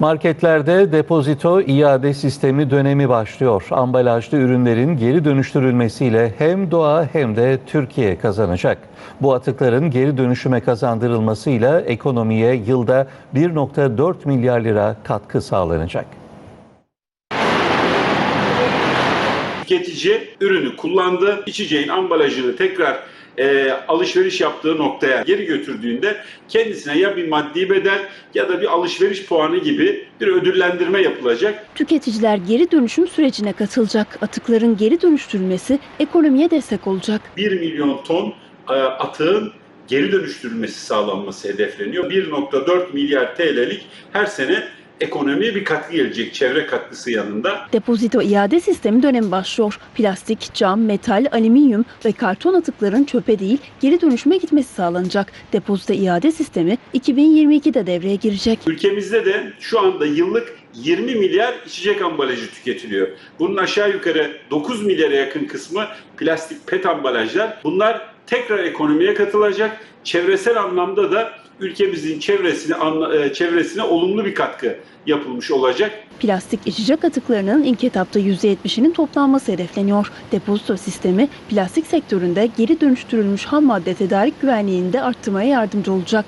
Marketlerde depozito iade sistemi dönemi başlıyor. Ambalajlı ürünlerin geri dönüştürülmesiyle hem doğa hem de Türkiye kazanacak. Bu atıkların geri dönüşüme kazandırılmasıyla ekonomiye yılda 1.4 milyar lira katkı sağlanacak. tüketici ürünü kullandı. İçeceğin ambalajını tekrar e, alışveriş yaptığı noktaya geri götürdüğünde kendisine ya bir maddi bedel ya da bir alışveriş puanı gibi bir ödüllendirme yapılacak. Tüketiciler geri dönüşüm sürecine katılacak. Atıkların geri dönüştürülmesi ekonomiye destek olacak. 1 milyon ton e, atığın geri dönüştürülmesi sağlanması hedefleniyor. 1.4 milyar TL'lik her sene ekonomiye bir katkı gelecek çevre katkısı yanında. Depozito iade sistemi dönemi başlıyor. Plastik, cam, metal, alüminyum ve karton atıkların çöpe değil geri dönüşüme gitmesi sağlanacak. Depozito iade sistemi 2022'de devreye girecek. Ülkemizde de şu anda yıllık 20 milyar içecek ambalajı tüketiliyor. Bunun aşağı yukarı 9 milyara yakın kısmı plastik pet ambalajlar. Bunlar tekrar ekonomiye katılacak. Çevresel anlamda da ülkemizin çevresine e, çevresine olumlu bir katkı yapılmış olacak. Plastik içecek atıklarının ilk etapta %70'inin toplanması hedefleniyor. Depozito sistemi plastik sektöründe geri dönüştürülmüş ham madde tedarik güvenliğini de arttırmaya yardımcı olacak.